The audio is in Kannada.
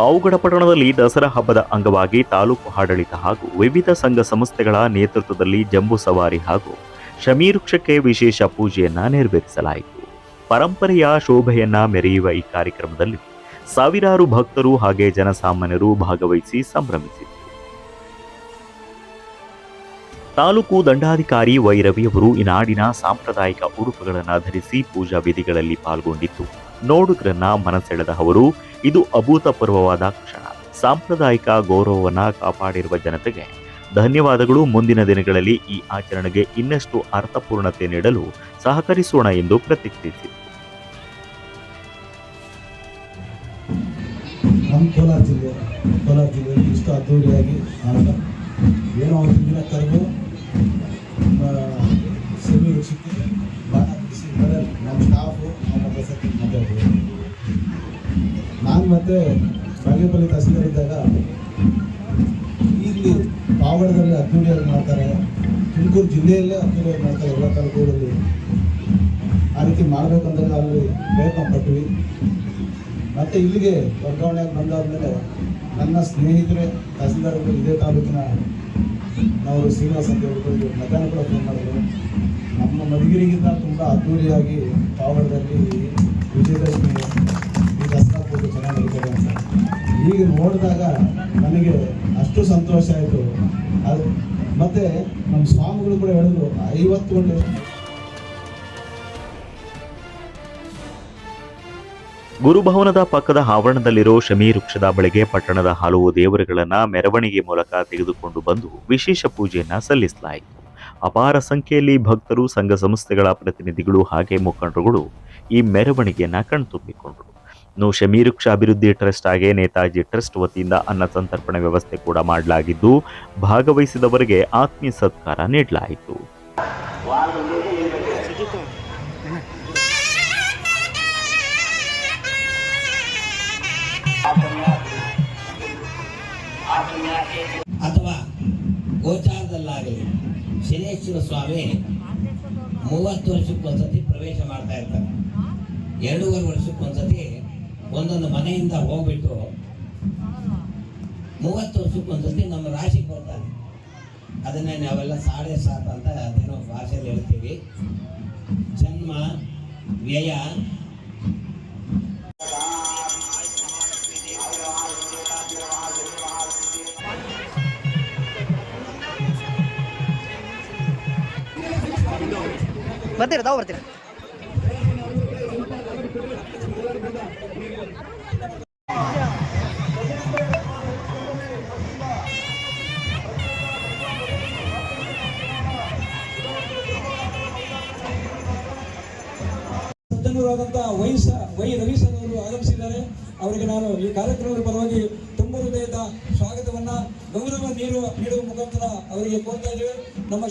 ಪಾವುಗಡ ಪಟ್ಟಣದಲ್ಲಿ ದಸರಾ ಹಬ್ಬದ ಅಂಗವಾಗಿ ತಾಲೂಕು ಆಡಳಿತ ಹಾಗೂ ವಿವಿಧ ಸಂಘ ಸಂಸ್ಥೆಗಳ ನೇತೃತ್ವದಲ್ಲಿ ಜಂಬೂ ಸವಾರಿ ಹಾಗೂ ಶಮೀವೃಕ್ಷಕ್ಕೆ ವಿಶೇಷ ಪೂಜೆಯನ್ನ ನೆರವೇರಿಸಲಾಯಿತು. ಪರಂಪರೆಯ ಶೋಭೆಯನ್ನ ಮೆರೆಯುವ ಈ ಕಾರ್ಯಕ್ರಮದಲ್ಲಿ ಸಾವಿರಾರು ಭಕ್ತರು ಹಾಗೆ ಜನಸಾಮಾನ್ಯರು ಭಾಗವಹಿಸಿ ಸಂಭ್ರಮಿಸಿದರು. ತಾಲೂಕು ದಂಡಾಧಿಕಾರಿ ವೈರವಿಯವರು ಈ ನಾಡಿನ ಸಾಂಪ್ರದಾಯಿಕ ಉಡುಪುಗಳನ್ನು ಧರಿಸಿ ಪೂಜಾ ವಿಧಿಗಳಲ್ಲಿ ಪಾಲ್ಗೊಂಡಿದ್ದು ನೋಡುಗರನ್ನ ಮನಸೆಳೆದ ಅವರು, ಇದು ಅಭೂತಪೂರ್ವವಾದ ಕ್ಷಣ. ಸಾಂಪ್ರದಾಯಿಕ ಗೌರವವನ್ನು ಕಾಪಾಡಿರುವ ಜನತೆಗೆ ಧನ್ಯವಾದಗಳು. ಮುಂದಿನ ದಿನಗಳಲ್ಲಿ ಈ ಆಚರಣೆಗೆ ಇನ್ನಷ್ಟು ಅರ್ಥಪೂರ್ಣತೆ ನೀಡಲು ಸಹಕರಿಸೋಣ ಎಂದು ಪ್ರತಿಕ್ರಿಯಿಸಿ. ನಮ್ಮ ಕೋಲಾರ ಜಿಲ್ಲೆ ಕೋಲಾರ ಜಿಲ್ಲೆಯಲ್ಲಿ ಇಷ್ಟು ಅದ್ದೂರಿಯಾಗಿ ಏನೋ ಒಂದು ದಿನ ಕರೆದು ಮತ್ತೆ ಬಾಗೇಪಲ್ಲಿ ತಹಸೀಲ್ದಾರ್ ಇದ್ದಾಗ ಇಲ್ಲಿ ಪಾವಗಡದಲ್ಲಿ ಅದ್ದೂರಿಯಾಗಿ ಮಾಡ್ತಾರೆ. ತುಮಕೂರು ಜಿಲ್ಲೆಯಲ್ಲೇ ಅದ್ದೂರಿಯಾಗಿ ಮಾಡ್ತಾರೆ. ಎಲ್ಲ ತಾಲೂಕುಗಳಲ್ಲಿ ಆ ರೀತಿ ಮಾಡಬೇಕಂದ್ರೆ ಅಲ್ಲಿ ಪ್ರಯತ್ನ ಪಟ್ವಿ. ಮತ್ತು ಇಲ್ಲಿಗೆ ವರ್ಗಾವಣೆಯಾಗಿ ಬಂದಾದ್ಮೇಲೆ ನನ್ನ ಸ್ನೇಹಿತರೆ ತಹಸೀಲ್ದಾರರು ಇದೇ ತಾಲೂಕಿನ ನಾವು ಶ್ರೀನಿವಾಸ ಅಂತ ಹೇಳ್ಕೊಂಡು ಮಧ್ಯಾಹ್ನ ಕೂಡ ಫೋನ್ ಮಾಡಿದ್ರು. ನಮ್ಮ ಮಧುಗಿರಿಗಿಂತ ತುಂಬ ಅದ್ದೂರಿಯಾಗಿ ಪಾವಗಡದಲ್ಲಿ ವಿಜಯದಶಮಿ ಈಗ ನೋಡಿದಾಗ ನನಗೆ ಅಷ್ಟು ಸಂತೋಷ ಆಯಿತು. ಅದು ಮತ್ತೆ ನಮ್ಮ ಸ್ವಾಮಿಗಳು ಕೂಡ ಹೇಳಿದ್ರು, ಐವತ್ತು ಒಂದು ಗುರುಭವನದ ಪಕ್ಕದ ಆವರಣದಲ್ಲಿರೋ ಶಮಿ ವೃಕ್ಷದ ಬಳಿಗೆ ಪಟ್ಟಣದ ಹಲವು ದೇವರುಗಳನ್ನ ಮೆರವಣಿಗೆ ಮೂಲಕ ತೆಗೆದುಕೊಂಡು ಬಂದು ವಿಶೇಷ ಪೂಜೆಯನ್ನ ಸಲ್ಲಿಸಲಾಯಿತು. ಅಪಾರ ಸಂಖ್ಯೆಯಲ್ಲಿ ಭಕ್ತರು ಸಂಘ ಸಂಸ್ಥೆಗಳ ಪ್ರತಿನಿಧಿಗಳು ಹಾಗೆ ಮುಖಂಡರುಗಳು ಈ ಮೆರವಣಿಗೆಯನ್ನು ಕಣ್ತುಂಬಿಕೊಂಡರು. ಇನ್ನು ಶಮೀರ್ ವೃಕ್ಷ ಅಭಿವೃದ್ಧಿ ಟ್ರಸ್ಟ್ ಹಾಗೆ ನೇತಾಜಿ ಟ್ರಸ್ಟ್ ವತಿಯಿಂದ ಅನ್ನ ಸಂತರ್ಪಣೆ ವ್ಯವಸ್ಥೆ ಕೂಡ ಮಾಡಲಾಗಿದ್ದು, ಭಾಗವಹಿಸಿದವರಿಗೆ ಆತ್ಮೀಯ ಸತ್ಕಾರ ನೀಡಲಾಯಿತು. ಅಥವಾ ಗೋಚಾರದಲ್ಲಾಗಲಿ, ಶನೇಶ್ವರ ಸ್ವಾಮಿ ಮೂವತ್ತು ವರ್ಷಕ್ಕೊಂದ್ಸತಿ ಪ್ರವೇಶ ಮಾಡ್ತಾ ಇರ್ತಾರೆ. ಎರಡೂವರೆ ವರ್ಷಕ್ಕೊಂದ್ಸತಿ ಒಂದೊಂದು ಮನೆಯಿಂದ ಹೋಗ್ಬಿಟ್ಟು ಮೂವತ್ತು ವರ್ಷಕ್ಕೊಂದ್ಸತಿ ನಮ್ಮ ರಾಶಿ ಬರ್ತಾರೆ. ಅದನ್ನೇ ನಾವೆಲ್ಲ ಸಾಡೆ ಸಾತ್ ಅಂತ ಅದೇನೋ ಭಾಷೆಯಲ್ಲಿ ಹೇಳ್ತೀವಿ. ಜನ್ಮ, ವ್ಯಯ. ಬರ್ತೀರ? ತಾವು ಬರ್ತೀರಾ? ವೈ ವೈ ರವಿ ಸರ್ ಅವರು ಆಗಮಿಸಿದ್ದಾರೆ. ಅವರಿಗೆ ನಾನು ಈ ಕಾರ್ಯಕ್ರಮದ ಪರವಾಗಿ ತುಂಬ ಹೃದಯದ ಸ್ವಾಗತವನ್ನ, ಗೌರವ ನೀಡುವ ನೀಡುವ ಮುಖಾಂತರ ಅವರಿಗೆ ಕೋರ್ತಾ ಇದ್ದೇವೆ. ನಮ್ಮ